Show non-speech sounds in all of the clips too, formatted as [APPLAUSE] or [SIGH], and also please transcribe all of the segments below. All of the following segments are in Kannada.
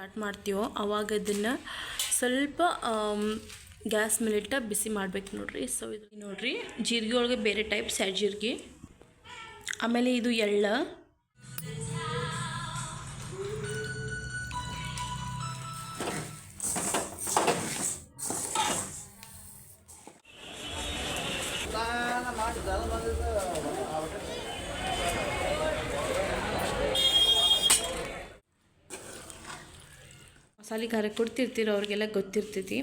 ಸ್ಟಾರ್ಟ್ ಮಾಡ್ತೀವೋ, ಅವಾಗ ಅದನ್ನು ಸ್ವಲ್ಪ ಗ್ಯಾಸ್ ಮೇಲಿಟ್ಟ ಬಿಸಿ ಮಾಡ್ಬೇಕು ನೋಡ್ರಿ. ಸೊ ಇದು ನೋಡ್ರಿ, ಜೀರಿಗೆ ಒಳಗೆ ಬೇರೆ ಟೈಪ್ ಸ್ಯಾಡ್ ಜೀರಿಗೆ. ಆಮೇಲೆ ಇದು ಎಳ್ಳ. ಮಸಾಲೆ ಖಾರ ಕೊಡ್ತಿರ್ತೀರೋ ಅವ್ರಿಗೆಲ್ಲ ಗೊತ್ತಿರ್ತೈತಿ.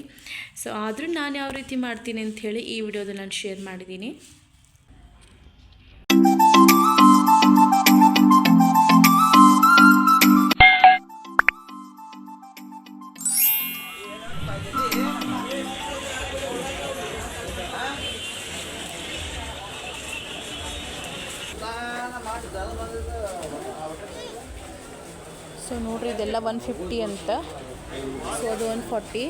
ಸೊ ಆದರೂ ನಾನು ಯಾವ ರೀತಿ ಮಾಡ್ತೀನಿ ಅಂತ ಹೇಳಿ ಈ ವಿಡಿಯೋದಲ್ಲಿ ನಾನು ಶೇರ್ ಮಾಡಿದ್ದೀನಿ. ಸೊ ನೋಡ್ರಿ, ಇದೆಲ್ಲ ಒನ್ ಫಿಫ್ಟಿ ಅಂತ. ಸೊ ಅದು ಒನ್ ಫಾರ್ಟಿ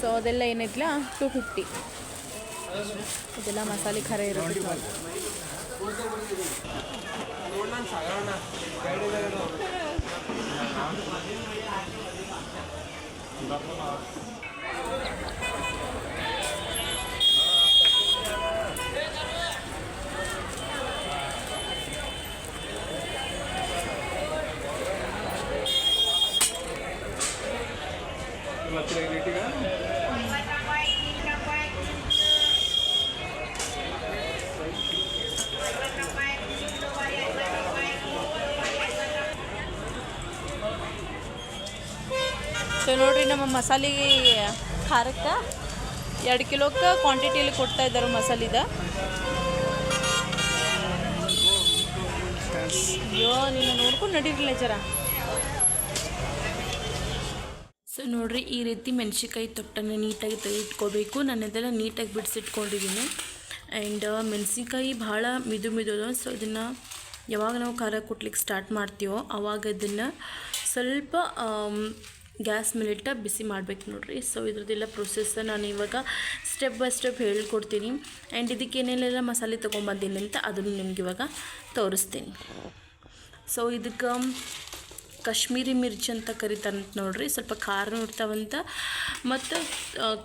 ಸೊ ಅದೆಲ್ಲ ಏನಿದ್ಲ? ಟು ಫಿಫ್ಟಿ ಇದೆಲ್ಲ ಮಸಾಲೆ ಖಾರ ಇರೋದು ನೋಡ್ರಿ ನಮ್ಮ ಮಸಾಲೆಗೆ ಖಾರಕ್ಕೆ ಎರಡು ಕಿಲೋಕ್ಕೆ ಕ್ವಾಂಟಿಟಿಯಲ್ಲಿ ಕೊಡ್ತಾ ಇದ್ದಾರೆ ಮಸಾಲಿದ. ಅಯ್ಯೋ, ನೀನು ನೋಡ್ಕೊಂಡು ನಡೀರಿಲ್ಲ ಜರ. ಸೊ ನೋಡ್ರಿ, ಈ ರೀತಿ ಮೆಣಸಿಕಾಯಿ ತೊಟ್ಟನ್ನು ನೀಟಾಗಿ ತೆಗೆದಿಟ್ಕೋಬೇಕು ನಾನು ಇದೆಲ್ಲ ನೀಟಾಗಿ ಬಿಡಿಸಿಟ್ಕೊಂಡಿದ್ದೀನಿ. ಆ್ಯಂಡ್ ಮೆಣಸಿನ್ಕಾಯಿ ಭಾಳ ಮಿದು ಮಿದು ಅದ. ಸೊ ಇದನ್ನು ಯಾವಾಗ ನಾವು ಖಾರ ಕೊಟ್ಲಿಕ್ಕೆ ಸ್ಟಾರ್ಟ್ ಮಾಡ್ತೀವೋ ಆವಾಗ ಅದನ್ನು ಸ್ವಲ್ಪ ಗ್ಯಾಸ್ ಮೇಲಿಟ್ಟ ಬಿಸಿ ಮಾಡಬೇಕು ನೋಡಿರಿ. ಸೊ ಇದ್ರದ್ದೆಲ್ಲ ಪ್ರೊಸೆಸ್ ನಾನು ಇವಾಗ ಸ್ಟೆಪ್ ಬೈ ಸ್ಟೆಪ್ ಹೇಳ್ಕೊಡ್ತೀನಿ. ಆ್ಯಂಡ್ ಇದಕ್ಕೆ ಏನೇನೆಲ್ಲ ಮಸಾಲೆ ತೊಗೊಂಬಂದೀನಿ ಅಂತ ಅದನ್ನು ನಿಮ್ಗೆ ಇವಾಗ ತೋರಿಸ್ತೀನಿ. ಸೊ ಇದಕ್ಕೆ ಕಾಶ್ಮೀರಿ ಮಿರ್ಚಿ ಅಂತ ಕರಿತಾರಂತ ನೋಡ್ರಿ. ಸ್ವಲ್ಪ ಖಾರ ನೋಡ್ತಾವಂತ ಮತ್ತು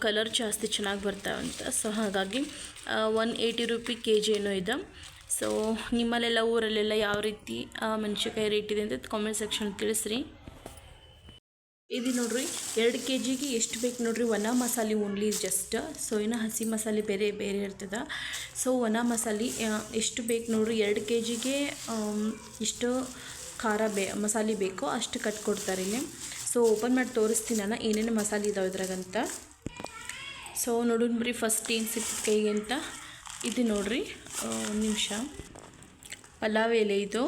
ಕಲರ್ ಜಾಸ್ತಿ ಚೆನ್ನಾಗಿ ಬರ್ತಾವಂತ. ಸೊ ಹಾಗಾಗಿ one eighty rupee K G ಏನೋ ಇದೆ. ಸೊ ನಿಮ್ಮಲ್ಲೆಲ್ಲ ಊರಲ್ಲೆಲ್ಲ ಯಾವ ರೀತಿ ಮೆಣಸಿನ್ಕಾಯಿ ರೇಟ್ ಇದೆ ಅಂತ ಕಾಮೆಂಟ್ ಸೆಕ್ಷನ್ ತಿಳಿಸ್ರಿ. ಇದು ನೋಡ್ರಿ, ಎರಡು ಕೆ ಜಿಗೆ ಎಷ್ಟು ಬೇಕು ನೋಡ್ರಿ? ಒಣ ಮಸಾಲೆ ಓನ್ಲಿ ಜಸ್ಟ್ ಸೊ ಇನ್ನು ಹಸಿ ಮಸಾಲೆ ಬೇರೆ ಬೇರೆ ಇರ್ತದೆ. ಸೊ ಒಣ ಮಸಾಲೆ ಎಷ್ಟು ಬೇಕು ನೋಡ್ರಿ? ಎರಡು ಕೆ ಜಿಗೆ ಇಷ್ಟು ಖಾರ ಬೇ, ಮಸಾಲೆ ಬೇಕೋ, ಅಷ್ಟು ಕಟ್ ಕೊಡ್ತಾರೆ ಇಲ್ಲಿ. ಸೊ ಓಪನ್ ಮಾಡಿ ತೋರಿಸ್ತೀನಿ ನಾನು, ಏನೇನು ಮಸಾಲೆ ಇದಾವೆ ಇದ್ರಾಗಂತ. ಸೊ ನೋಡೋಣ ಬರೀ ಫಸ್ಟ್ ಏನು ಸಿಕ್ಕಿದ ಕೈಗೆ ಅಂತ. ಇದು ನೋಡ್ರಿ ಒಂದು ನಿಮಿಷ. ಪಲಾವ್ ಎಲೆ ಇದು.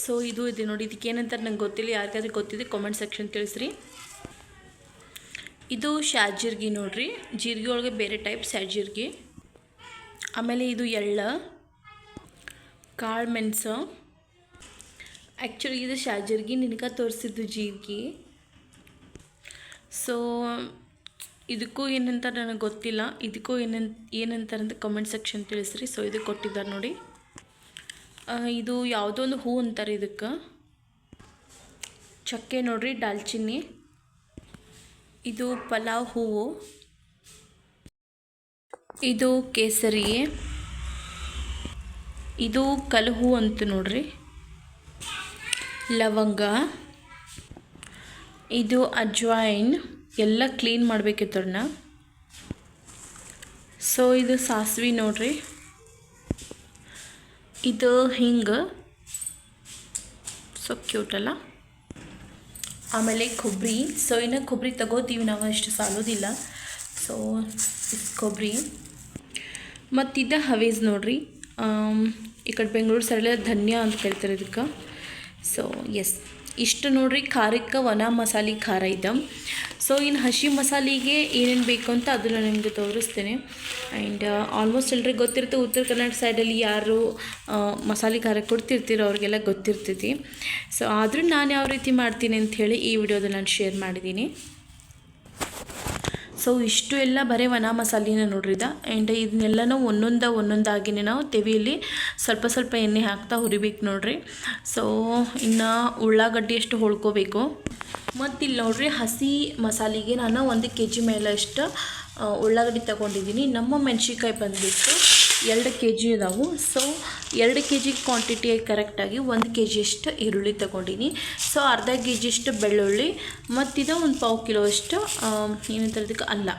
ಸೊ ಇದು ಇದೆ ನೋಡಿ, ಇದಕ್ಕೆ ಏನಂತಾರೆ ನಂಗೆ ಗೊತ್ತಿಲ್ಲ, ಯಾರಿಗಾದ್ರೂ ಗೊತ್ತಿದೆ ಕಾಮೆಂಟ್ ಸೆಕ್ಷನ್ ತಿಳಿಸ್ರಿ. ಇದು ಶಾಜೀರ್ಗಿ ನೋಡ್ರಿ, ಜೀರಿಗೆ ಒಳಗೆ ಬೇರೆ ಟೈಪ್ ಶಾಜೀರ್ಗಿ. ಆಮೇಲೆ ಇದು ಎಳ್ಳ, ಕಾಳು ಮೆಣಸು. ಆ್ಯಕ್ಚುಲಿ ಇದು ಶಾಜೀರ್ಗಿ, ನಿನಗೆ ತೋರಿಸಿದ್ದು ಜೀರಿಗೆ. ಸೊ ಇದಕ್ಕೂ ಏನಂತ ನನಗೆ ಗೊತ್ತಿಲ್ಲ, ಇದಕ್ಕೂ ಏನಂತ, ಏನಂತಾರಂತ ಕಮೆಂಟ್ ಸೆಕ್ಷನ್ ತಿಳಿಸ್ರಿ. ಸೊ ಇದು ಕೊಟ್ಟಿದ್ದಾರೆ ನೋಡಿ. ಇದು ಯಾವುದೋ ಒಂದು ಹೂ ಅಂತಾರೆ ಇದಕ್ಕೆ. ಚಕ್ಕೆ ನೋಡ್ರಿ ದಾಲ್ಚಿನ್ನಿ ಇದು ಪಲಾವ್ ಹೂವು. ಇದು ಕೇಸರಿ. ಇದು ಕಲಹೂ ಅಂತ ನೋಡ್ರಿ. ಲವಂಗ. ಇದು ಅಜ್ವಾಯಿನ್. ಎಲ್ಲ ಕ್ಲೀನ್ ಮಾಡಬೇಕಿತ್ತು ಸೊ ಇದು ಸಾಸ್ವಿ ನೋಡ್ರಿ. ಇದು ಹಿಂಗೆ. ಸೊ ಕ್ಯೂಟ್ ಅಲ್ಲ. ಆಮೇಲೆ ಕೊಬ್ಬರಿ ಸೊ ಇನ್ನು ಕೊಬ್ಬರಿ ತಗೋತೀವಿ ನಾವು, ಅಷ್ಟು ಸಾಲೋದಿಲ್ಲ. ಸೊ ಕೊಬ್ಬರಿ ಮತ್ತಿದ್ದ ಹವೇಸ್ ನೋಡ್ರಿ. ಈ ಕಡೆ ಬೆಂಗಳೂರು ಸರಳ ಧನ್ಯ ಅಂತ ಕರಿತಾರೆ ಇದಕ್ಕೆ. ಸೊ ಎಸ್ ಇಷ್ಟು ನೋಡ್ರಿ ಖಾರಕ್ಕೆ ಒಣ ಮಸಾಲೆ ಖಾರ ಇದೆ. ಸೊ ಇನ್ನು ಹಸಿ ಮಸಾಲೆಗೆ ಏನೇನು ಬೇಕು ಅಂತ ಅದನ್ನು ನಿಮಗೆ ತೋರಿಸ್ತೇನೆ. ಆ್ಯಂಡ್ ಆಲ್ಮೋಸ್ಟ್ ಎಲ್ರಿಗೆ ಗೊತ್ತಿರುತ್ತೆ, ಉತ್ತರ ಕನ್ನಡ ಸೈಡಲ್ಲಿ ಯಾರು ಮಸಾಲೆ ಖಾರ ಕೊಡ್ತಿರ್ತೀರೋ ಅವ್ರಿಗೆಲ್ಲ ಗೊತ್ತಿರ್ತೈತಿ. ಸೊ ಆದರೂ ನಾನು ಯಾವ ರೀತಿ ಮಾಡ್ತೀನಿ ಅಂತ ಹೇಳಿ ಈ ವಿಡಿಯೋದಲ್ಲಿ ನಾನು ಶೇರ್ ಮಾಡಿದ್ದೀನಿ ಸೊ ಇಷ್ಟು ಎಲ್ಲ ಬರೀ ಒಣ ಮಸಾಲಿನ ನೋಡ್ರಿದ ಆ್ಯಂಡ್ ಇದನ್ನೆಲ್ಲನೂ ಒಂದೊಂದ ಒಂದೊಂದಾಗಿನೇ ನಾವು ತೆವಿಯಲ್ಲಿ ಸ್ವಲ್ಪ ಸ್ವಲ್ಪ ಎಣ್ಣೆ ಹಾಕ್ತಾ ಹುರಿಬೇಕು ನೋಡ್ರಿ. ಸೊ ಇನ್ನು ಉಳ್ಳಾಗಡ್ಡಿ ಅಷ್ಟು ಹೊಳ್ಕೋಬೇಕು. ಮತ್ತು ಇಲ್ಲಿ ನೋಡ್ರಿ ಹಸಿ ಮಸಾಲೆಗೆ ನಾನು ಒಂದು ಕೆ ಜಿ ಮೇಲೆ ಅಷ್ಟು ಉಳ್ಳಾಗಡ್ಡಿ ತಗೊಂಡಿದ್ದೀನಿ. ನಮ್ಮ ಮೆಣಸಿನ್ಕಾಯಿ ಬಂದುಬಿಟ್ಟು ಎರಡು ಕೆ ಜಿ ಇದಾವೆ. ಸೊ ಎರಡು ಕೆ ಜಿ ಕ್ವಾಂಟಿಟಿ ಕರೆಕ್ಟಾಗಿ ಒಂದು ಕೆ ಜಿಯಷ್ಟು ಈರುಳ್ಳಿ ತಗೊಂಡಿನಿ. ಸೊ ಅರ್ಧ ಕೆ ಜಿಯಷ್ಟು ಬೆಳ್ಳುಳ್ಳಿ, ಮತ್ತಿದು ಒಂದು ಪಾವು ಕಿಲೋ ಅಷ್ಟು ಏನಂತಾರೆ ಇದಕ್ಕೆ ಅಲ್ಲ.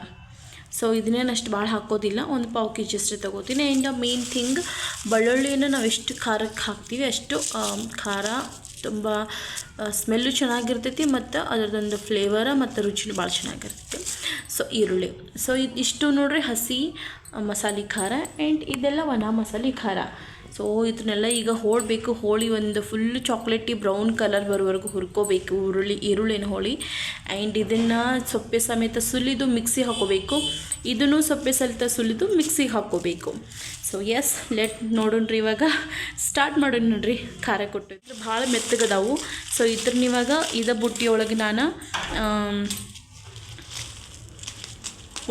ಸೊ ಇದನ್ನೇನು ಅಷ್ಟು ಭಾಳ ಹಾಕೋದಿಲ್ಲ. ಒಂದು ಪಾವು ಕೆ ಜಿ ಅಷ್ಟು ತಗೋತೀನಿ. ಆ್ಯಂಡ್ ಮೇನ್ ಥಿಂಗ್ ಬೆಳ್ಳುಳ್ಳಿಯನ್ನು ನಾವು ಎಷ್ಟು ಖಾರಕ್ಕೆ ಹಾಕ್ತೀವಿ ಅಷ್ಟು ಖಾರ ತುಂಬ ಸ್ಮೆಲ್ಲು ಚೆನ್ನಾಗಿರ್ತೈತಿ ಮತ್ತು ಅದರದೊಂದು ಫ್ಲೇವರ ಮತ್ತು ರುಚಿನೂ ಭಾಳ ಚೆನ್ನಾಗಿರ್ತೈತಿ. ಸೊ ಈರುಳ್ಳಿ. ಸೊ ಇದು ಇಷ್ಟು ನೋಡ್ರಿ ಹಸಿ ಮಸಾಲೆ ಖಾರ ಆ್ಯಂಡ್ ಇದೆಲ್ಲ ಒಣ ಮಸಾಲೆ ಖಾರ. ಸೊ ಇದನ್ನೆಲ್ಲ ಈಗ ಹೋಳಬೇಕು. ಹೋಳಿ ಒಂದು ಫುಲ್ ಚಾಕ್ಲೇಟಿ ಬ್ರೌನ್ ಕಲರ್ ಬರೋವರೆಗೂ ಹುರ್ಕೋಬೇಕು. ಉರುಳಿ ಈರುಳ್ಳಿನ ಹೋಳಿ. ಆ್ಯಂಡ್ ಇದನ್ನು ಸೊಪ್ಪೆ ಸಮೇತ ಸುಲಿದು ಮಿಕ್ಸಿ ಹಾಕೋಬೇಕು. ಇದನ್ನು ಸೊಪ್ಪೆ ಸಮೇತ ಸುಲಿದು ಮಿಕ್ಸಿಗೆ ಹಾಕೋಬೇಕು. ಸೊ ಎಸ್ ಲೆಟ್ ನೋಡೋಣ್ರಿ ಇವಾಗ. ಸ್ಟಾರ್ಟ್ ಮಾಡೋಣ ನೋಡ್ರಿ. ಖಾರ ಕೊಟ್ಟು. ಇದ್ರ ಭಾಳ ಮೆತ್ತಗದಾವು. ಸೊ ಇದ್ರನ್ನ ಇವಾಗ ಇದ ಬುಟ್ಟಿಯೊಳಗೆ ನಾನು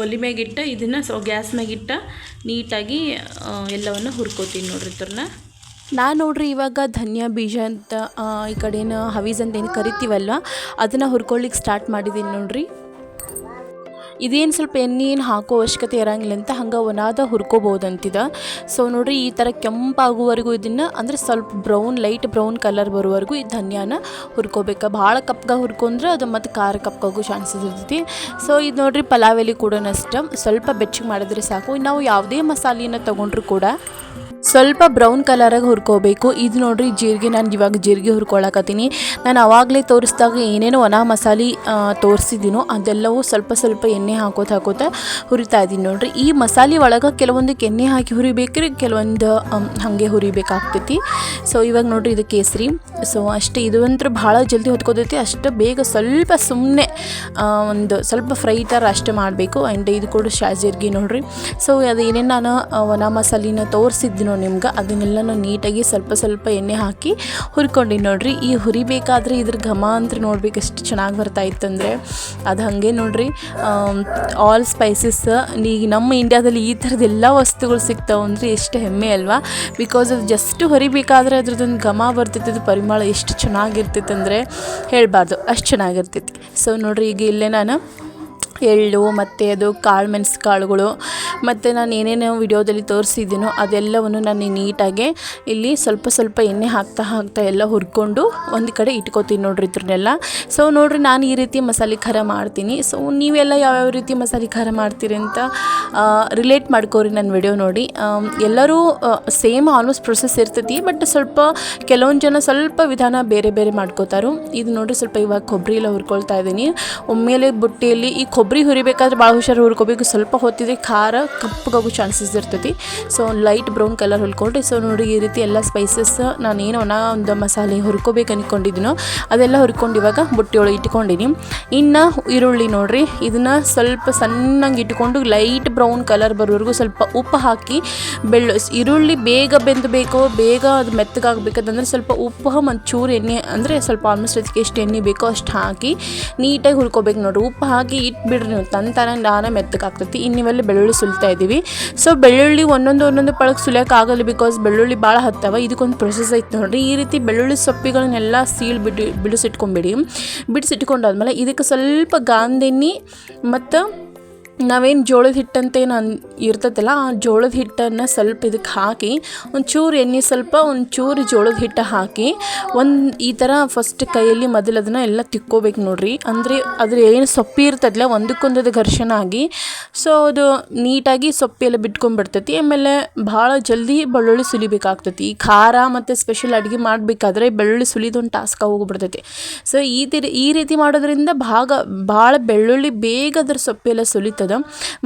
ಒಲಿ ಮ್ಯಾಗಿಟ್ಟ, ಇದನ್ನು ಸೊ, ಗ್ಯಾಸ್ ಮ್ಯಾಗಿಟ್ಟ ನೀಟಾಗಿ ಎಲ್ಲವನ್ನು ಹುರ್ಕೋತೀನಿ ನೋಡ್ರಿ ಇದ್ರನ್ನ. ನಾನು ನೋಡ್ರಿ ಇವಾಗ ಧನಿಯಾ ಬೀಜ ಅಂತ ಈ ಏನು ಹವೀಸ್ ಅಂತ ಏನು ಕರಿತೀವಲ್ವ, ಅದನ್ನು ಹುರ್ಕೊಳ್ಳಿಕ್ಕೆ ಸ್ಟಾರ್ಟ್ ಮಾಡಿದ್ದೀನಿ ನೋಡ್ರಿ. ಇದೇನು ಸ್ವಲ್ಪ ಎಣ್ಣೆ ಹಾಕೋ ಅವಶ್ಯಕತೆ ಇರಂಗಿಲ್ಲ ಅಂತ ಹಂಗೆ ಒನಾದ ಹುರ್ಕೋಬೋದಂತಿದ ಸೊ ನೋಡಿರಿ, ಈ ಥರ ಕೆಂಪಾಗುವವರೆಗೂ ಇದನ್ನು, ಅಂದರೆ ಸ್ವಲ್ಪ ಬ್ರೌನ್ ಲೈಟ್ ಬ್ರೌನ್ ಕಲರ್ ಬರುವವರೆಗೂ ಈ ಧನ್ಯಾನ ಹುರ್ಕೋಬೇಕು. ಭಾಳ ಕಪ್ಗ ಹುರ್ಕೊಂಡ್ರೆ ಅದು ಮತ್ತು ಖಾರ ಕಪ್ಗಾಗೂ ಚಾನ್ಸಸ್ ಇರ್ತೈತಿ. ಸೊ ಇದು ನೋಡಿರಿ ಪಲಾವೆಲಿ ಕೂಡ ಅಷ್ಟೇ ಸ್ವಲ್ಪ ಬೆಚ್ಚಗೆ ಮಾಡಿದ್ರೆ ಸಾಕು. ನಾವು ಯಾವುದೇ ಮಸಾಲೆಯನ್ನು ತೊಗೊಂಡ್ರು ಕೂಡ ಸ್ವಲ್ಪ ಬ್ರೌನ್ ಕಲರಾಗಿ ಹುರ್ಕೋಬೇಕು. ಇದು ನೋಡ್ರಿ, ಜೀರಿಗೆ ನಾನು ಇವಾಗ ಜೀರಿಗೆ ಹುರ್ಕೊಳಕತ್ತೀನಿ. ನಾನು ಆವಾಗಲೇ ತೋರಿಸಿದಾಗ ಏನೇನು ಒಣ ಮಸಾಲೆ ತೋರಿಸಿದ್ದೀನೋ ಅದೆಲ್ಲವೂ ಸ್ವಲ್ಪ ಸ್ವಲ್ಪ ಎಣ್ಣೆ ಹಾಕೋತ ಹಾಕೋತ ಹುರಿತಾ ಇದ್ದೀನಿ ನೋಡ್ರಿ. ಈ ಮಸಾಲೆ ಒಳಗೆ ಕೆಲವೊಂದಕ್ಕೆ ಎಣ್ಣೆ ಹಾಕಿ ಹುರಿಬೇಕ್ರಿ, ಕೆಲವೊಂದು ಹಾಗೆ ಹುರಿಬೇಕಾಗ್ತೈತಿ. ಸೊ ಇವಾಗ ನೋಡ್ರಿ ಇದು ಕೇಸರಿ. ಸೊ ಅಷ್ಟೇ, ಇದು ಅಂತೂ ಭಾಳ ಜಲ್ದಿ ಹೊತ್ಕೋತೈತಿ. ಅಷ್ಟು ಬೇಗ ಸ್ವಲ್ಪ ಸುಮ್ಮನೆ ಒಂದು ಸ್ವಲ್ಪ ಫ್ರೈ ಥರ ಅಷ್ಟೇ ಮಾಡಬೇಕು. ಆ್ಯಂಡ್ ಇದು ಕೂಡ ಶಾ ಜೀರಿಗೆ ನೋಡ್ರಿ. ಸೊ ಅದು ಏನೇನು ನಾನು ಒಣ ಮಸಾಲಿನ ತೋರಿಸಿದ್ದೀನೋ ನಿಮ್ಗೆ ಅದನ್ನೆಲ್ಲನೂ ನೀಟಾಗಿ ಸ್ವಲ್ಪ ಸ್ವಲ್ಪ ಎಣ್ಣೆ ಹಾಕಿ ಹುರ್ಕೊಂಡು ನೋಡ್ರಿ. ಈ ಹುರಿಬೇಕಾದ್ರೆ ಇದ್ರ ಘಮ ಅಂತ ನೋಡ್ಬೇಕು ಎಷ್ಟು ಚೆನ್ನಾಗಿ ಬರ್ತಾ ಇತ್ತಂದರೆ ಅದು ಹಾಗೆ ನೋಡ್ರಿ ಆಲ್ ಸ್ಪೈಸಸ್ ಈಗ ನಮ್ಮ ಇಂಡ್ಯಾದಲ್ಲಿ ಈ ಥರದ ಎಲ್ಲ ವಸ್ತುಗಳು ಸಿಗ್ತಾವೆ ಅಂದರೆ ಎಷ್ಟು ಹೆಮ್ಮೆ ಅಲ್ವಾ. ಬಿಕಾಸ್ ಅದು ಜಸ್ಟ್ ಹೊರಿಬೇಕಾದ್ರೆ ಅದ್ರದ್ದೊಂದು ಘಮ ಬರ್ತೈತೆ, ಅದು ಪರಿಮಳ ಎಷ್ಟು ಚೆನ್ನಾಗಿರ್ತೈತೆ ಅಂದರೆ ಹೇಳಬಾರ್ದು, ಅಷ್ಟು ಚೆನ್ನಾಗಿರ್ತೈತಿ. ಸೊ ನೋಡಿರಿ, ಈಗ ಇಲ್ಲೇ ನಾನು ಎಳ್ಳು ಮತ್ತು ಅದು ಕಾಳು ಮೆಣಸು ಕಾಳುಗಳು ಮತ್ತು ನಾನು ಏನೇನು ವಿಡಿಯೋದಲ್ಲಿ ತೋರಿಸಿದ್ದೀನೋ ಅದೆಲ್ಲವನ್ನು ನಾನು ನೀಟಾಗಿ ಇಲ್ಲಿ ಸ್ವಲ್ಪ ಸ್ವಲ್ಪ ಎಣ್ಣೆ ಹಾಕ್ತಾ ಹಾಕ್ತಾ ಎಲ್ಲ ಹುರ್ಕೊಂಡು ಒಂದು ಕಡೆ ಇಟ್ಕೋತೀನಿ ನೋಡ್ರಿ ಇದ್ರನ್ನೆಲ್ಲ. ಸೊ ನೋಡ್ರಿ ನಾನು ಈ ರೀತಿ ಮಸಾಲೆ ಖಾರ ಮಾಡ್ತೀನಿ. ಸೊ ನೀವೆಲ್ಲ ಯಾವ್ಯಾವ ರೀತಿ ಮಸಾಲೆ ಖಾರ ಮಾಡ್ತೀರಿ ಅಂತ ರಿಲೇಟ್ ಮಾಡ್ಕೋರಿ ನನ್ನ ವಿಡಿಯೋ ನೋಡಿ. ಎಲ್ಲರೂ ಸೇಮ್ ಆಲ್ಮೋಸ್ಟ್ ಪ್ರೊಸೆಸ್ ಇರ್ತೈತಿ ಬಟ್ ಸ್ವಲ್ಪ ಕೆಲವೊಂದು ಜನ ಸ್ವಲ್ಪ ವಿಧಾನ ಬೇರೆ ಬೇರೆ ಮಾಡ್ಕೋತಾರೋ. ಇದು ನೋಡ್ರಿ ಸ್ವಲ್ಪ ಇವಾಗ ಕೊಬ್ಬರಿ ಎಲ್ಲ ಹುರ್ಕೊಳ್ತಾ ಇದ್ದೀನಿ. ಒಮ್ಮೆಲೆ ಬುಟ್ಟಿಯಲ್ಲಿ ಈ ಕೊಬ್ಬರಿ ಹುರಿಬೇಕಾದ್ರೆ ಭಾಳ ಹುಷಾರು ಹುರ್ಕೋಬೇಕು. ಸ್ವಲ್ಪ ಹೊತ್ತಿದ್ರೆ ಖಾರ ಕಪ್ಪಗಾಗೋ ಚಾನ್ಸಸ್ ಇರ್ತೈತಿ. ಸೊ ಲೈಟ್ ಬ್ರೌನ್ ಕಲರ್ ಹುರ್ಕೊಂಡ್ರಿ. ಸೊ ನೋಡಿ ಈ ರೀತಿ ಎಲ್ಲ ಸ್ಪೈಸಸ್ ನಾನು ಏನು ಒಣ ಒಂದು ಮಸಾಲೆ ಹುರ್ಕೋಬೇಕು ಅನ್ಕೊಂಡಿದ್ದೀನೋ, ಅದೆಲ್ಲ ಹುರ್ಕೊಂಡು ಇವಾಗ ಬುಟ್ಟಿ ಒಳಗೆ ಇಟ್ಕೊಂಡಿನಿ. ಇನ್ನು ಈರುಳ್ಳಿ ನೋಡಿರಿ, ಇದನ್ನು ಸ್ವಲ್ಪ ಸಣ್ಣಗೆ ಇಟ್ಕೊಂಡು ಲೈಟ್ ಬ್ರೌನ್ ಕಲರ್ ಬರೋವರೆಗೂ ಸ್ವಲ್ಪ ಉಪ್ಪು ಹಾಕಿ ಬೆಳ್ಳು, ಈರುಳ್ಳಿ ಬೇಗ ಬೆಂದಬೇಕು ಬೇಗ ಅದು ಮೆತ್ತಗಾಗಬೇಕಂತಂದ್ರೆ ಸ್ವಲ್ಪ ಉಪ್ಪು ಮತ್ತು ಚೂರು ಎಣ್ಣೆ, ಅಂದರೆ ಸ್ವಲ್ಪ ಆಲ್ಮೋಸ್ಟ್ ಅದಕ್ಕೆ ಎಷ್ಟು ಎಣ್ಣೆ ಬೇಕೋ ಅಷ್ಟು ಹಾಕಿ ನೀಟಾಗಿ ಹುರ್ಕೋಬೇಕು ನೋಡಿರಿ. ಉಪ್ಪು ಹಾಕಿ ಇಟ್ಬಿಡ್ರಿ ನೀವು ತನ್ನ ತನ ನಾನ ಮೆತ್ತಗಾಗ್ತೈತಿ. ಇನ್ನು ನೀವೆಲ್ಲ ಬೆಳ್ಳುಳ್ಳಿ ಸುಲ್ತಾ ಇದ್ದೀವಿ ಸೊ ಬೆಳ್ಳುಳ್ಳಿ ಒಂದೊಂದು ಒಂದೊಂದು ಪಳಕ್ ಸುಲಿಯೋಕ್ಕಾಗಲ್ಲ ಬಿಕಾಸ್ ಬೆಳ್ಳುಳ್ಳಿ ಭಾಳ ಹತ್ತವ. ಇದಕ್ಕೊಂದು ಪ್ರೊಸೆಸ್ ಐತೆ ನೋಡ್ರಿ. ಈ ರೀತಿ ಬೆಳ್ಳುಳ್ಳಿ ಸೊಪ್ಪಿಗಳನ್ನೆಲ್ಲ ಸೀಲ್ ಬಿಡಿ, ಬಿಡಿಸಿಟ್ಕೊಂಬಿಡಿ. ಬಿಡಿಸಿಟ್ಕೊಂಡಾದ್ಮೇಲೆ ಇದಕ್ಕೆ ಸ್ವಲ್ಪ ಗಾಂಧಿನಿ ಮತ್ತು ನಾವೇನು ಜೋಳದ ಹಿಟ್ಟಂತ ಏನು ಅನ್ ಇರ್ತೈತಲ್ಲ ಆ ಜೋಳದ ಹಿಟ್ಟನ್ನು ಸ್ವಲ್ಪ ಇದಕ್ಕೆ ಹಾಕಿ, ಒಂಚೂರು ಎಣ್ಣೆ ಸ್ವಲ್ಪ, ಒಂಚೂರು ಜೋಳದ ಹಿಟ್ಟು ಹಾಕಿ, ಒಂದು ಈ ಥರ ಫಸ್ಟ್ ಕೈಯಲ್ಲಿ ಮೊದಲು ಅದನ್ನು ಎಲ್ಲ ತಿಕ್ಕೋಬೇಕು ನೋಡ್ರಿ. ಅಂದರೆ ಅದ್ರ ಏನು ಸೊಪ್ಪಿ ಇರ್ತದಲ್ಲ ಒಂದಕ್ಕೊಂದು ಘರ್ಷಣ ಆಗಿ ಸೊ ಅದು ನೀಟಾಗಿ ಸೊಪ್ಪೆಲ್ಲ ಬಿಟ್ಕೊಂಡ್ಬಿಡ್ತೈತಿ ಆಮೇಲೆ ಭಾಳ ಜಲ್ದಿ ಬೆಳ್ಳುಳ್ಳಿ ಸುಲಿಬೇಕಾಗ್ತೈತಿ. ಈ ಖಾರ ಮತ್ತು ಸ್ಪೆಷಲ್ ಅಡುಗೆ ಮಾಡಬೇಕಾದ್ರೆ ಬೆಳ್ಳುಳ್ಳಿ ಸುಲಿದೊಂದು ಟಾಸ್ಕ್ ಹೋಗ್ಬಿಡ್ತೈತಿ. ಸೊ ಈ ರೀತಿ ಈ ರೀತಿ ಮಾಡೋದ್ರಿಂದ ಭಾಗ ಭಾಳ ಬೆಳ್ಳುಳ್ಳಿ ಬೇಗ ಅದ್ರ ಸೊಪ್ಪೆಲ್ಲ ಸುಲಿತದ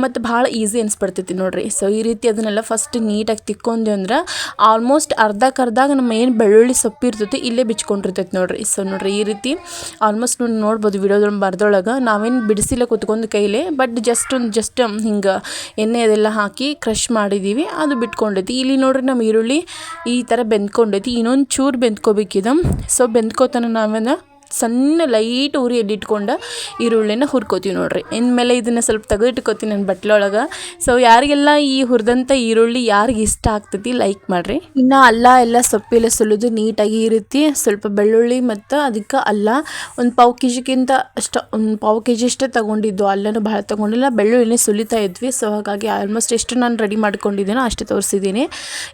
ಮತ್ತು ಭಾಳ ಈಸಿ ಅನಿಸ್ಬಿಡ್ತೈತಿ ನೋಡಿರಿ. ಸೊ ಈ ರೀತಿ ಅದನ್ನೆಲ್ಲ ಫಸ್ಟ್ ನೀಟಾಗಿ ತಿಕ್ಕೊಂಡೆ ಅಂದ್ರೆ ಆಲ್ಮೋಸ್ಟ್ ಅರ್ಧಕ್ಕರ್ಧಾಗ ನಮ್ಮ ಏನು ಬೆಳ್ಳುಳ್ಳಿ ಸೊಪ್ಪು ಇರ್ತೈತಿ, ಇಲ್ಲೇ ಬಿಚ್ಕೊಂಡಿರ್ತೈತಿ ನೋಡಿರಿ. ಸೊ ನೋಡಿರಿ ಈ ರೀತಿ ಆಲ್ಮೋಸ್ಟ್ ನೋಡಿ, ನೋಡ್ಬೋದು ವಿಡಿಯೋದೊಳಗೆ ಬರ್ದೊಳಗೆ. ನಾವೇನು ಬಿಡಿಸಿಲ್ಲ ಕುತ್ಕೊಂಡು ಕೈಲೇ ಬಟ್ ಜಸ್ಟ್ ಒಂದು ಜಸ್ಟ್ ಹಿಂಗೆ ಎಣ್ಣೆ ಅದೆಲ್ಲ ಹಾಕಿ ಕ್ರಷ್ ಮಾಡಿದ್ದೀವಿ ಅದು ಬಿಟ್ಕೊಂಡೈತಿ ಇಲ್ಲಿ ನೋಡ್ರಿ ನಮ್ಮ ಈರುಳ್ಳಿ ಈ ಥರ ಬೆಂದ್ಕೊಂಡೈತಿ ಇನ್ನೊಂದು ಚೂರು ಬೆಂದ್ಕೋಬೇಕಿದೆ. ಸೊ ಬೆಂದ್ಕೋತಾನೆ ನಾವೇನು ಸಣ್ಣ ಲೈಟ್ ಉರಿಯಲ್ಲಿ ಇಟ್ಕೊಂಡು ಈರುಳ್ಳಿನ ಹುರ್ಕೋತೀವಿ ನೋಡ್ರಿ. ಇನ್ಮೇಲೆ ಇದನ್ನು ಸ್ವಲ್ಪ ತೆಗೆದಿಟ್ಕೋತೀನಿ ನನ್ನ ಬಟ್ಲೊಳಗೆ. ಸೊ ಯಾರಿಗೆಲ್ಲ ಈ ಹುರಿದಂಥ ಈರುಳ್ಳಿ ಯಾರಿಗೆ ಇಷ್ಟ ಆಗ್ತೈತಿ ಲೈಕ್ ಮಾಡಿರಿ. ಇನ್ನು ಅಲ್ಲ ಎಲ್ಲ ಸೊಪ್ಪಿಲ್ಲ ಸುಲಿದು ನೀಟಾಗಿ ಇರುತ್ತೆ. ರೀತಿ ಸ್ವಲ್ಪ ಬೆಳ್ಳುಳ್ಳಿ ಮತ್ತು ಅದಕ್ಕೆ ಅಲ್ಲ. ಒಂದು ಪಾವು ಕೆ ಜಿಗಿಂತ ಅಷ್ಟು, ಒಂದು ಪಾವು ಕೆ ಜಿ ಅಷ್ಟೇ ತೊಗೊಂಡಿದ್ದು. ಅಲ್ಲನೂ ಭಾಳ ತೊಗೊಂಡಿಲ್ಲ. ಬೆಳ್ಳುಳ್ಳಿನೇ ಸುಲಿತಾ ಇದ್ವಿ. ಸೊ ಹಾಗಾಗಿ ಆಲ್ಮೋಸ್ಟ್ ಎಷ್ಟು ನಾನು ರೆಡಿ ಮಾಡ್ಕೊಂಡಿದ್ದೀನೋ ಅಷ್ಟೇ ತೋರಿಸಿದ್ದೀನಿ.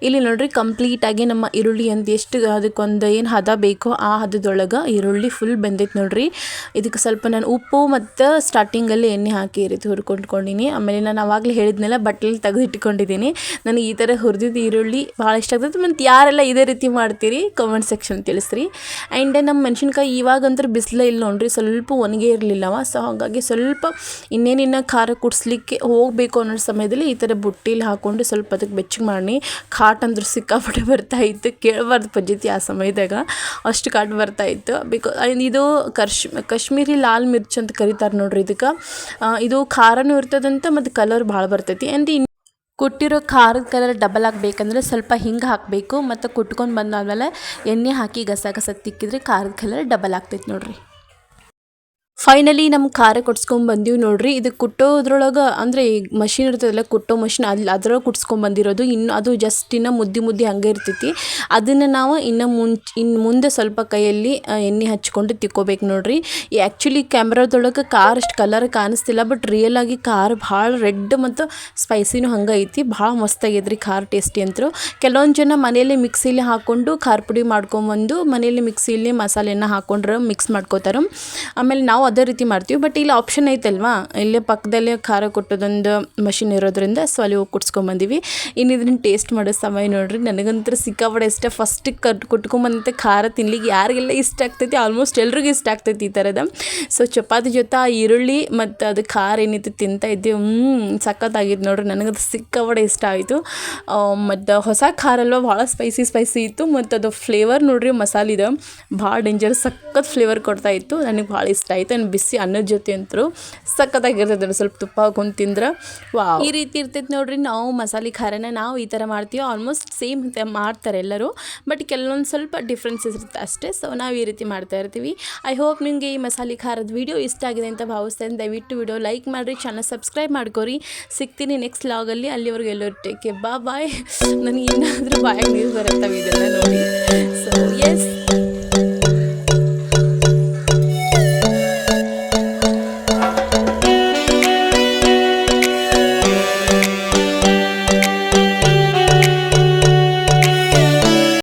ಇಲ್ಲಿ ನೋಡಿರಿ ಕಂಪ್ಲೀಟಾಗಿ ನಮ್ಮ ಈರುಳ್ಳಿ ಅಂತ ಎಷ್ಟು ಅದಕ್ಕೊಂದು ಏನು ಹದ ಬೇಕೋ ಆ ಹದದೊಳಗೆ ಈರುಳ್ಳಿ ಫುಲ್ ಬೆಂದೈತೆ ನೋಡ್ರಿ. ಇದಕ್ಕೆ ಸ್ವಲ್ಪ ನಾನು ಉಪ್ಪು ಮತ್ತು ಸ್ಟಾರ್ಟಿಂಗಲ್ಲಿ ಎಣ್ಣೆ ಹಾಕಿ ಈ ರೀತಿ ಹುರ್ಕೊಂಡ್ಕೊಂಡಿನಿ. ಆಮೇಲೆ ನಾನು ಆವಾಗಲೇ ಹೇಳಿದ್ನೆಲ್ಲ ಬಟ್ಟಲಲ್ಲಿ ತೆಗೆದು ಇಟ್ಕೊಂಡಿದ್ದೀನಿ ನನಗೆ ಈ ಥರ ಹುರಿದಿದ್ದು ಈರುಳ್ಳಿ ಭಾಳ ಇಷ್ಟ ಆಗ್ತದೆ. ಮತ್ತು ಯಾರೆಲ್ಲ ಇದೇ ರೀತಿ ಮಾಡ್ತೀರಿ ಕಮೆಂಟ್ ಸೆಕ್ಷನ್ ತಿಳಿಸ್ರಿ. ಆ್ಯಂಡ್ ನಮ್ಮ ಮೆಣಸಿನ್ಕಾಯಿ ಇವಾಗಂತೂ ಬಿಸಿಲೇ ಇಲ್ಲ ನೋಡ್ರಿ, ಸ್ವಲ್ಪ ಒಣಗೇ ಇರಲಿಲ್ಲವ. ಸೊ ಹಾಗಾಗಿ ಸ್ವಲ್ಪ ಇನ್ನೇನಿನ್ನ ಖಾರ ಕುಡಿಸ್ಲಿಕ್ಕೆ ಹೋಗಬೇಕು ಅನ್ನೋ ಸಮಯದಲ್ಲಿ ಈ ಥರ ಬುಟ್ಟಿಲಿ ಹಾಕ್ಕೊಂಡು ಸ್ವಲ್ಪ ಅದಕ್ಕೆ ಬೆಚ್ಚಗೆ ಮಾಡಿ ಖಾಟ್ ಅಂದ್ರೆ ಸಿಕ್ಕಾಪಟ್ಟೆ ಬರ್ತಾ ಇತ್ತು, ಕೇಳಬಾರ್ದು ಪದ್ಧತಿ ಆ ಸಮಯದಾಗ. ಅಷ್ಟು ಕಾಟ್ ಬರ್ತಾ ಇತ್ತು. ಬಿಕಾಸ್ ಇದು ಕರ್ಶ್, ಕಾಶ್ಮೀರಿ ಲಾಲ್ ಮಿರ್ಚ್ ಅಂತ ಕರೀತಾರೆ ನೋಡ್ರಿ ಇದಕ್ಕೆ. ಇದು ಖಾರನೂ ಇರ್ತದಂತ ಮತ್ತು ಕಲರ್ ಭಾಳ ಬರ್ತೈತಿ. ಆ್ಯಂಡ್ ಕೊಟ್ಟಿರೋ ಖಾರದ ಕಲರ್ ಡಬಲ್ ಆಗಬೇಕಂದ್ರೆ ಸ್ವಲ್ಪ ಹಿಂಗೆ ಹಾಕಬೇಕು ಮತ್ತು ಕುಟ್ಕೊಂಡು ಬಂದಾದ್ಮೇಲೆ ಎಣ್ಣೆ ಹಾಕಿ ಗಸ ಗಸ ತಿಕ್ಕಿದ್ರೆ ಖಾರದ ಕಲರ್ ಡಬಲ್ ಆಗ್ತೈತಿ ನೋಡ್ರಿ. ಫೈನಲಿ ನಮ್ಮ ಖಾರ ಕೊಡ್ಸ್ಕೊಂಡ್ ಬಂದೀವಿ ನೋಡ್ರಿ. ಇದು ಕುಟ್ಟೋದ್ರೊಳಗೆ ಅಂದರೆ ಮಷಿನ್ ಇರ್ತದಲ್ಲ, ಕುಟ್ಟೋ ಮಷಿನ್ ಅಲ್ಲಿ ಅದ್ರೊಳಗೆ ಕುಟ್ಸ್ಕೊಂಡ್ ಬಂದಿರೋದು. ಇನ್ನು ಅದು ಜಸ್ಟ್ ಇನ್ನು ಮುದ್ದೆ ಮುದ್ದೆ ಹಂಗೆ ಇರ್ತೈತಿ. ಅದನ್ನು ನಾವು ಇನ್ನು ಮುಂಚೆ ಇನ್ನು ಮುಂದೆ ಸ್ವಲ್ಪ ಕೈಯಲ್ಲಿ ಎಣ್ಣೆ ಹಚ್ಕೊಂಡು ತಿಕ್ಕೋಬೇಕು ನೋಡ್ರಿ. ಆ್ಯಕ್ಚುಲಿ ಕ್ಯಾಮ್ರಾದೊಳಗೆ ಕಾರ್ ಅಷ್ಟು ಕಲರ್ ಕಾಣಿಸ್ತಿಲ್ಲ ಬಟ್ ರಿಯಲ್ ಆಗಿ ಕಾರ್ ಭಾಳ ರೆಡ್ ಮತ್ತು ಸ್ಪೈಸಿನೂ ಹಂಗೆ ಐತಿ. ಭಾಳ ಮಸ್ತ್ ಆಗೈತ್ರಿ ಖಾರ ಟೇಸ್ಟಿ ಅಂತರು ಕೆಲವೊಂದು ಜನ ಮನೆಯಲ್ಲಿ ಮಿಕ್ಸಿಲಿ ಹಾಕ್ಕೊಂಡು ಖಾರ ಪುಡಿ ಮಾಡ್ಕೊಂಬಂದು ಮನೆಯಲ್ಲಿ ಮಿಕ್ಸಿಲಿ ಮಸಾಲೆನ ಹಾಕ್ಕೊಂಡ್ರೆ ಮಿಕ್ಸ್ ಮಾಡ್ಕೋತಾರೆ. ಆಮೇಲೆ ನಾವು ಅದೇ ರೀತಿ ಮಾಡ್ತೀವಿ. ಬಟ್ ಇಲ್ಲಿ ಆಪ್ಷನ್ ಐತಲ್ವಾ? ಇಲ್ಲೇ ಪಕ್ಕದಲ್ಲೇ ಖಾರ ಕೊಟ್ಟದೊಂದು ಮಷಿನ್ ಇರೋದ್ರಿಂದ ಸೊ ಅಲ್ಲಿ ಹೋಗಿ ಕುಟ್ಸ್ಕೊಂಬಂದೀವಿ. ಇನ್ನು ಇದನ್ನ ಟೇಸ್ಟ್ ಮಾಡೋ ಸಮಯ ನೋಡ್ರಿ. ನನಗಂತೂ ಸಿಕ್ಕಾಪಡೆ ಇಷ್ಟ. ಫಸ್ಟ್ ಕಟ್ ಕುಟ್ಕೊಂಬಂದಂತೆ ಖಾರ ತಿನ್ಲಿಕ್ಕೆ ಯಾರಿಗೆಲ್ಲ ಇಷ್ಟ ಆಗ್ತೈತಿ? ಆಲ್ಮೋಸ್ಟ್ ಎಲ್ರಿಗೂ ಇಷ್ಟ ಆಗ್ತೈತಿ ಈ ಥರದ ಸೊ ಚಪಾತಿ ಜೊತೆ ಆ ಈರುಳ್ಳಿ ಮತ್ತು ಅದು ಖಾರ ಏನಿತ್ತು ತಿಂತಾ ಇದ್ದೀವಿ ಹ್ಞೂ ಸಖತ್ತಾಗಿತ್ತು ನೋಡ್ರಿ. ನನಗದು ಸಿಕ್ಕಾಪಡೆ ಇಷ್ಟ ಆಯಿತು. ಮತ್ತು ಹೊಸ ಖಾರ ಅಲ್ವಾ? ಭಾಳ ಸ್ಪೈಸಿ ಸ್ಪೈಸಿ ಇತ್ತು. ಮತ್ತು ಅದು ಫ್ಲೇವರ್ ನೋಡ್ರಿ, ಮಸಾಲಿದು. ಭಾಳ ಡೇಂಜರ್ ಸಖತ್ ಫ್ಲೇವರ್ ಕೊಡ್ತಾ ಇತ್ತು. ನನಗೆ ಭಾಳ ಇಷ್ಟ ಆಯಿತು. ಆ್ಯಂಡ್ ಬಿಸಿ ಅನ್ನದ ಜೊತೆ ಅಂತೂ ಸಖತ್ತಾಗಿರ್ತೈತೆ ಅದು ಸ್ವಲ್ಪ ತುಪ್ಪ ಹಾಕೊಂಡು ತಿಂದ್ರೆ. ವಾ ಈ ರೀತಿ ಇರ್ತೈತೆ ನೋಡ್ರಿ, ನಾವು ಮಸಾಲೆ ಖಾರನ ನಾವು ಈ ಥರ ಮಾಡ್ತೀವಿ ಆಲ್ಮೋಸ್ಟ್ ಸೇಮ್ ಮಾಡ್ತಾರೆ ಎಲ್ಲರೂ ಬಟ್ ಕೆಲವೊಂದು ಸ್ವಲ್ಪ ಡಿಫ್ರೆನ್ಸಸ್ ಇರುತ್ತೆ ಅಷ್ಟೇ ಸೊ ನಾವು ಈ ರೀತಿ ಮಾಡ್ತಾ ಇರ್ತೀವಿ. ಐ ಹೋಪ್ ನಿಮಗೆ ಈ ಮಸಾಲೆ ಖಾರದ ವಿಡಿಯೋ ಇಷ್ಟ ಆಗಿದೆ ಅಂತ ಭಾವಿಸ್ತೇನೆ, ದಯವಿಟ್ಟು ವಿಡಿಯೋ ಲೈಕ್ ಮಾಡಿರಿ ಚಾನಲ್ ಸಬ್ಸ್ಕ್ರೈಬ್ ಮಾಡ್ಕೊರಿ. ಸಿಗ್ತೀನಿ ನೆಕ್ಸ್ಟ್ ಲಾಗಲ್ಲಿ ಅಲ್ಲಿವರೆಗೂ ಎಲ್ಲರೂ ಟೇಕ್ ಬಾ ಬಾಯ್ [LAUGHS] ನನಗೆ ಏನಾದರೂ ಬಾಯ್ ನೀರು ಬರುತ್ತೆ ಇದೆಲ್ಲ ನೋಡಿ. So S